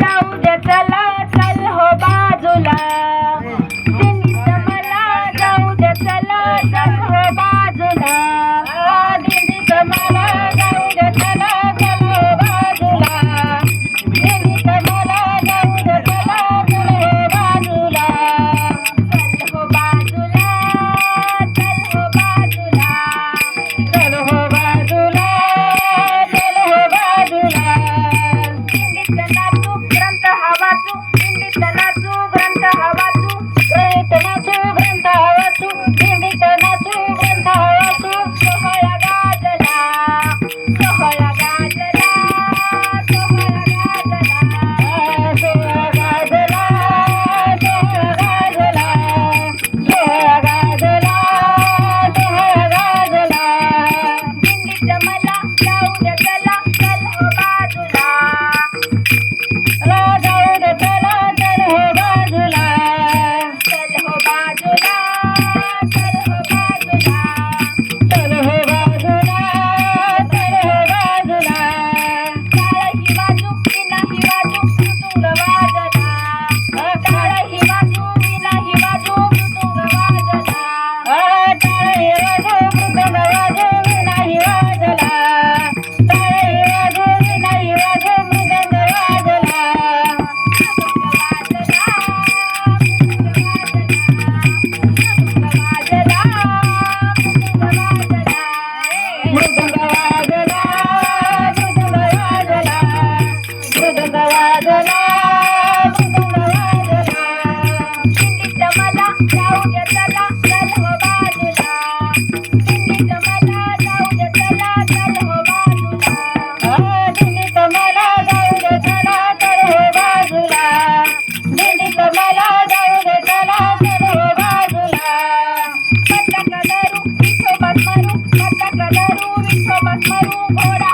जाऊ दे चला चल हो बाजूला. ಬಂದವಾದ ahora.